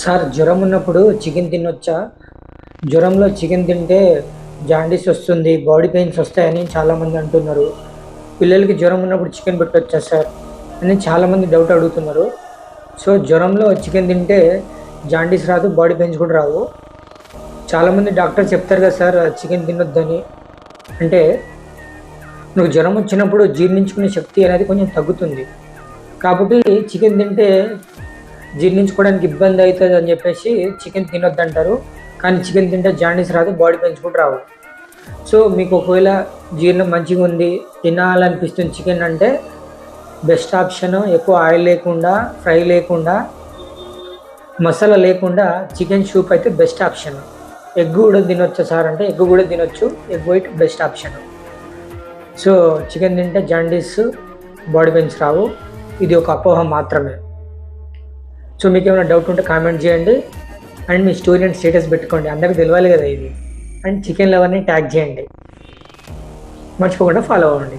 Sir జ్వరం ఉన్నప్పుడు chicken తినొచ్చా? జ్వరంలో చికెన్ తింటే జాండీస్ వస్తుంది బాడీ పెయిన్స్ వస్తాయని చాలామంది అంటున్నారు. పిల్లలకి జ్వరం ఉన్నప్పుడు చికెన్ పెట్టొచ్చా సార్? అని చాలామంది డౌట్ అడుగుతున్నారు. సో జ్వరంలో చికెన్ తింటే జాండీస్ రాదు బాడీ పెయిన్స్ కూడా రావు. చాలామంది డాక్టర్ చెప్తారు కదా సార్ చికెన్ తినొద్దని. అంటే నువ్వు జ్వరం వచ్చినప్పుడు జీర్ణించుకునే శక్తి అనేది కొంచెం తగ్గుతుంది. కాబట్టి చికెన్ తింటే జీర్ణించుకోవడానికి ఇబ్బంది అవుతుంది అని చెప్పేసి చికెన్ తినొద్దంటారు. కానీ చికెన్ తింటే జాండీస్ రాదు బాడీ పెయిన్స్ కూడా రావు. సో మీకు ఒకవేళ జీర్ణం మంచిగా ఉంది తినాలనిపిస్తుంది చికెన్ అంటే బెస్ట్ ఆప్షన్ ఎక్కువ ఆయిల్ లేకుండా ఫ్రై లేకుండా మసాలా లేకుండా చికెన్ సూప్ అయితే బెస్ట్ ఆప్షన్ ఎగ్ కూడా తినొచ్చు సార్ అంటే ఎగ్ కూడా తినొచ్చు. Egg white best option so chicken తింటే జాండీస్ బాడీ పెయిన్స్ రావు. ఇది ఒక అపోహ మాత్రమే. సో మీకు ఏమైనా డౌట్ ఉంటే కామెంట్ చేయండి. అండ్ మీ స్టోరీ అండ్ స్టేటస్ పెట్టుకోండి. అందరికి తెలియాలి కదా ఇది. అండ్ చికెన్ లవర్ని ట్యాగ్ చేయండి. మర్చిపోకుండా ఫాలో అవ్వండి.